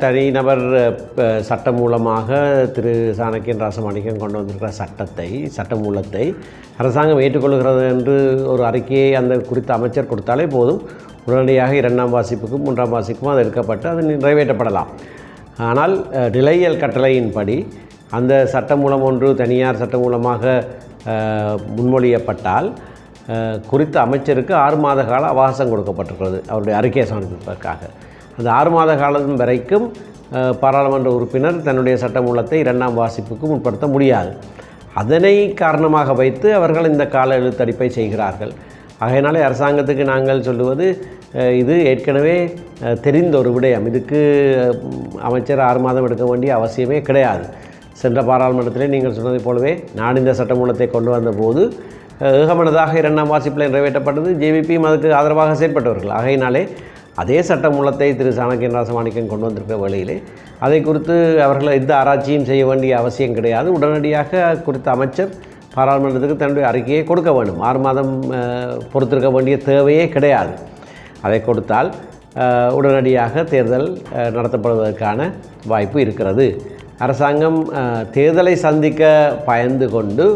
தனிநபர் சட்டம் மூலமாக திரு சாணக்கியன் ராசமாணிக்கம் கொண்டு வந்திருக்கிற சட்டத்தை சட்டமூலத்தை அரசாங்கம் ஏற்றுக்கொள்கிறது என்று ஒரு அறிக்கையை அந்த குறித்த அமைச்சர் கொடுத்தாலே போதும். உடனடியாக இரண்டாம் வாசிப்புக்கும் மூன்றாம் வாசிப்புக்கும் அது எடுக்கப்பட்டு அது நிறைவேற்றப்படலாம். ஆனால் நிலையியல் கட்டளையின்படி அந்த சட்டமூலம் ஒன்று தனியார் சட்டம் மூலமாக முன்மொழியப்பட்டால் குறித்த அமைச்சருக்கு ஆறு மாத கால அவகாசம் கொடுக்கப்பட்டிருக்கிறது. அவருடைய அறிக்கையை சமர்ப்பிப்பதற்காக. அது ஆறு மாத காலம் வரைக்கும் பாராளுமன்ற உறுப்பினர் தன்னுடைய சட்டமூலத்தை இரண்டாம் வாசிப்புக்கு முற்படுத்த முடியாது. அதனை காரணமாக வைத்து அவர்கள் இந்த கால எழுத்தடிப்பை செய்கிறார்கள். ஆகையினாலே அரசாங்கத்துக்கு நாங்கள் சொல்லுவது இது ஏற்கனவே தெரிந்த ஒரு விடயம். இதுக்கு அமைச்சர் ஆறு மாதம் எடுக்க வேண்டிய அவசியமே கிடையாது. சென்ற பாராளுமன்றத்திலே நீங்கள் சொன்னதைப் போலவே நான் இந்த சட்டமூலத்தை கொண்டு வந்தபோது ஏகமனதாக இரண்டாம் வாசிப்பில் நிறைவேற்றப்பட்டது. ஜேவிபியும் அதுக்கு ஆதரவாக செயற்பட்டவர்கள் ஆகையினாலே அதே சட்டமூலத்தை திரு சாணக்கியன் ராசமாணிக்கம் கொண்டு வந்திருக்கிற வேளையிலே அதை குறித்து அவர்கள் எந்த ஆராய்ச்சியும் செய்ய வேண்டிய அவசியம் கிடையாது. உடனடியாக குறித்த அமைச்சர் பாராளுமன்றத்துக்கு தன்னுடைய அறிக்கையை கொடுக்க வேண்டும். ஆறு மாதம் பொறுத்திருக்க வேண்டிய தேவையே கிடையாது. அதை கொடுத்தால் உடனடியாக தேர்தல் நடத்தப்படுவதற்கான வாய்ப்பு இருக்கிறது. அரசாங்கம் தேர்தலை சந்திக்க பயந்து கொண்டு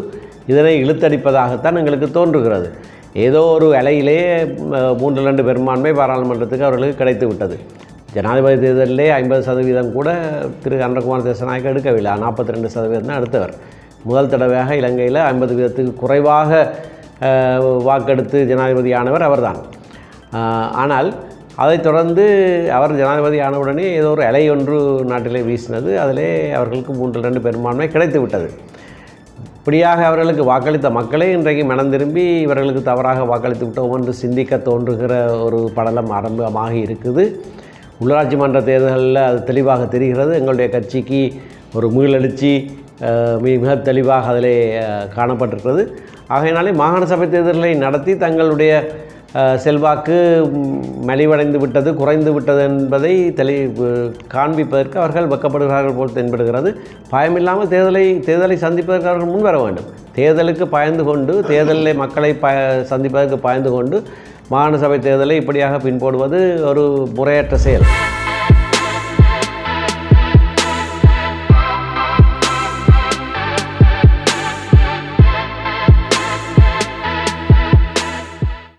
இதனை இழுத்தடிப்பதாகத்தான் எங்களுக்கு தோன்றுகிறது. ஏதோ ஒரு அலையிலே மூன்று ரெண்டு பெரும்பான்மை பாராளுமன்றத்துக்கு அவர்களுக்கு கிடைத்து விட்டது. ஜனாதிபதி தேர்தலிலே ஐம்பது சதவீதம் கூட திரு. அன்றகுமார் தேசநாயக்க எடுக்கவில்லை. நாற்பத்தி ரெண்டு சதவீதம் தான் எடுத்தவர். முதல் தடவையாக இலங்கையில் ஐம்பது வீதத்துக்கு குறைவாக வாக்கெடுத்து ஜனாதிபதியானவர் அவர்தான். ஆனால் அதைத் தொடர்ந்து அவர் ஜனாதிபதி ஆனவுடனே ஏதோ ஒரு இலை ஒன்று நாட்டிலே வீசினது. அதிலே அவர்களுக்கு மூன்று ரெண்டு பெரும்பான்மை கிடைத்து விட்டது. இப்படியாக அவர்களுக்கு வாக்களித்த மக்களே இன்றைக்கு மனம் திரும்பி இவர்களுக்கு தவறாக வாக்களித்து விட்டோம் என்று சிந்திக்க தோன்றுகிற ஒரு படலம் ஆரம்பமாக இருக்குது. உள்ளாட்சி மன்ற தேர்தலில் அது தெளிவாக தெரிகிறது. எங்களுடைய கட்சிக்கு ஒரு மீளெழுச்சி மிக மிக தெளிவாக அதிலே காணப்பட்டிருக்கிறது. ஆகையினாலே மாகாண சபை தேர்தல்களை நடத்தி தங்களுடைய செல்வாக்கு மலிவடைந்து விட்டது குறைந்து விட்டது என்பதை தெளி காண்பிப்பதற்கு அவர்கள் வெக்கப்படுகிறார்கள் போல் தென்படுகிறது. பயமில்லாமல் தேர்தலை தேர்தலை சந்திப்பதற்கு அவர்கள் முன்வர வேண்டும். தேர்தலுக்கு பயந்து கொண்டு தேர்தலில் மக்களை ப சந்திப்பதற்கு பயந்து கொண்டு மாகாண சபை தேர்தலை இப்படியாக பின்போடுவது ஒரு முறையற்ற செயல்.